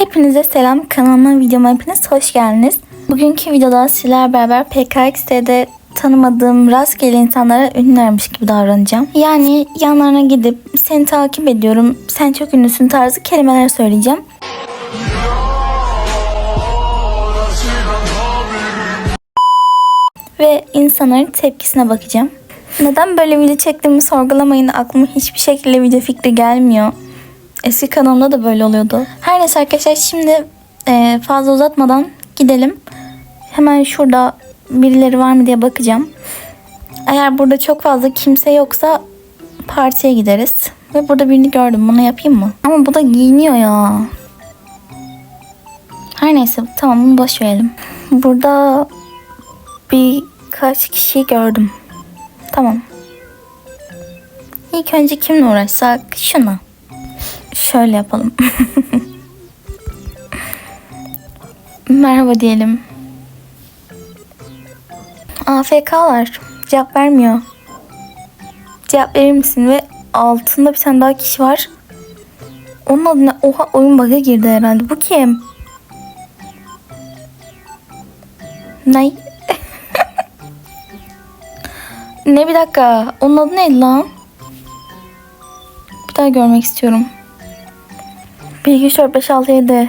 Hepinize selam kanalıma videoma hepiniz hoş geldiniz. Bugünkü videoda sizlerle beraber PKX'de tanımadığım rastgele insanlara ünlülermiş gibi davranacağım. Yani yanlarına gidip seni takip ediyorum, sen çok ünlüsün tarzı kelimeler söyleyeceğim. Ve insanların tepkisine bakacağım. Neden böyle video çektiğimi sorgulamayın. Aklıma hiçbir şekilde video fikri gelmiyor. Eski kanalımda da böyle oluyordu. Her neyse arkadaşlar şimdi e, fazla uzatmadan gidelim. Hemen şurada birileri var mı diye bakacağım. Eğer burada çok fazla kimse yoksa partiye gideriz. Ve burada birini gördüm. Bunu yapayım mı? Ama bu da giyiniyor ya. Her neyse tamam bunu boş verelim. Burada birkaç kişi gördüm. Tamam. İlk önce kimle uğraşsak? Şuna. Şöyle yapalım. Merhaba diyelim. AFK'lar. Cevap vermiyor. Cevap verir misin? Ve altında bir tane daha kişi var. Onun adı ne? Oha oyun bug'a girdi herhalde. Bu kim? Ne? ne bir dakika. Onun adı neydi lan? Bir daha görmek istiyorum. 1, 2, 3, 4, 5, 6, 7.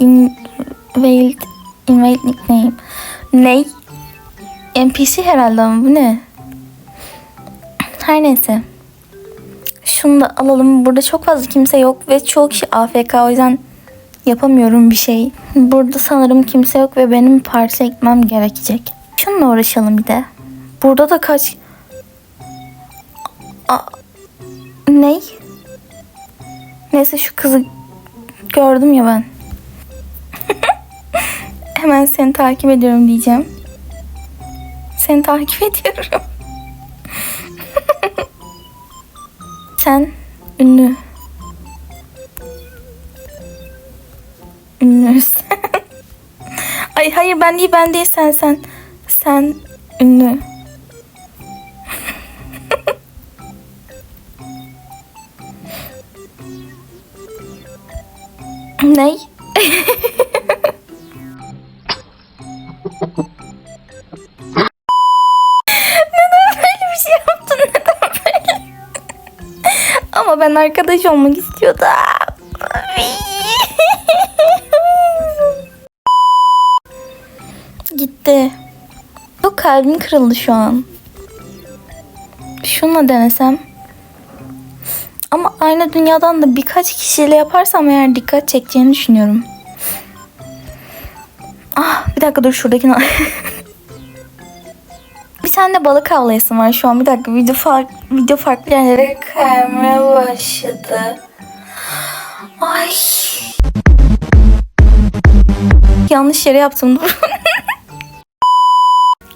Invalid, invalid nickname. Ney? NPC herhalde ama bu ne? Her neyse. Şunu da alalım. Burada çok fazla kimse yok ve çoğu kişi AFK o yüzden yapamıyorum bir şey. Burada sanırım kimse yok ve benim partiye gitmem gerekecek. Şununla uğraşalım bir de. Burada da kaç... A... Ney? Neyse şu kızı gördüm ya ben. Hemen seni takip ediyorum diyeceğim. Seni takip ediyorum. Sen ünlü. Ünlüsün. Ay hayır ben değil ben değil sen sen. Sen ünlü. Ney? Neden böyle bir şey yaptın? Neden böyle? Ama ben arkadaş olmak istiyordum. Gitti. Çok kalbim kırıldı şu an. Şununla denesem. Aynı dünyadan da birkaç kişiyle yaparsam eğer dikkat çekeceğini düşünüyorum. Ah bir dakika dur şuradakini Bir tane balık avlayasım var şu an. Bir dakika video, fark, video farklı yerlere kaymaya başladı. Ay. Yanlış yere yaptım dur.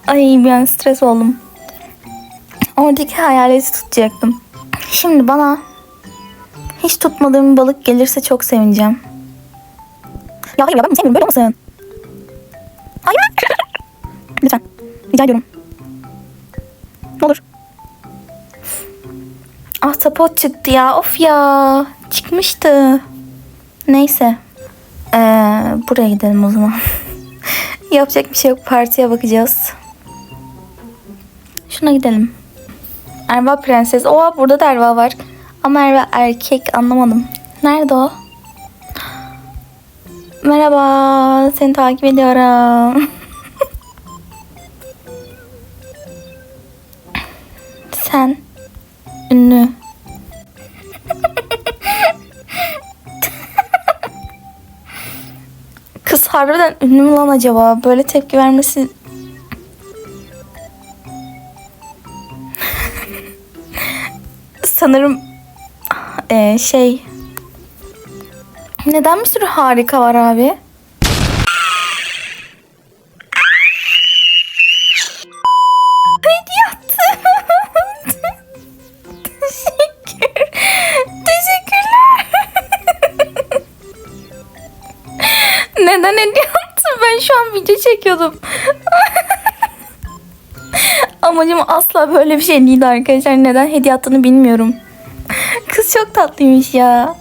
Ay bir an stres oldum. Oradaki hayaleti tutacaktım. Şimdi bana hiç tutmadığım balık gelirse çok sevineceğim. Ya hayır ya ben bunu sevmiyorum böyle olmasın. Hayır. Lütfen. Rica ediyorum. Ne olur. Ahtapot çıktı ya. Of ya. Çıkmıştı. Neyse. Ee, buraya gidelim o zaman. Yapacak bir şey yok. Partiye bakacağız. Şuna gidelim. Erva prenses. Oha burada da Erva var. Ama Erva erkek anlamadım. Nerede o? Merhaba. Seni takip ediyorum. Sen ünlü. Kız harbiden ünlü mü lan acaba? Böyle tepki vermesi... Sanırım eee, şey... Neden bir sürü harika var abi? Neden attın? Ben şu an video çekiyordum. Amacım asla böyle bir şey değildi arkadaşlar. Neden hediye attığını bilmiyorum kız çok tatlıymış ya.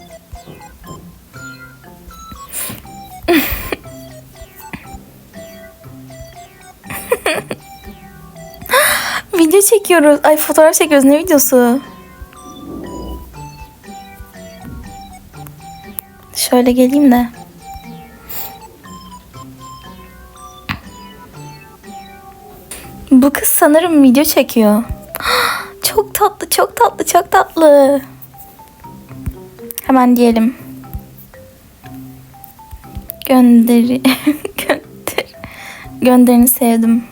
Video çekiyoruz. Ay fotoğraf çekiyoruz. Ne videosu? Şöyle geleyim de. Bu kız sanırım video çekiyor. Çok tatlı, çok tatlı, çok tatlı. Hemen diyelim. Gönderi gönder gönderini sevdim.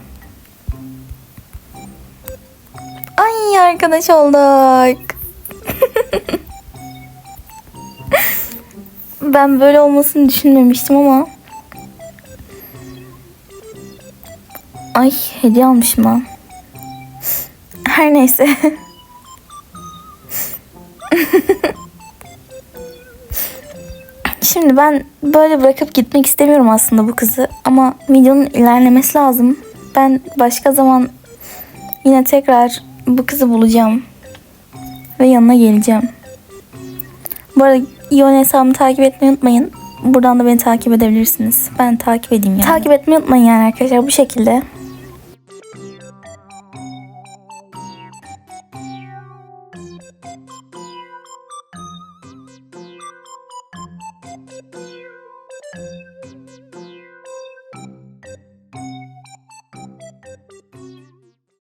Ay arkadaş olduk. ben böyle olmasını düşünmemiştim ama. Ay hediye almışım ben. Her neyse. Şimdi ben böyle bırakıp gitmek istemiyorum aslında bu kızı. Ama videonun ilerlemesi lazım. Ben başka zaman yine tekrar bu kızı bulacağım. Ve yanına geleceğim. Bu arada Ion hesabımı takip etmeyi unutmayın. Buradan da beni takip edebilirsiniz. Ben takip edeyim yani. Takip etmeyi unutmayın yani arkadaşlar bu şekilde.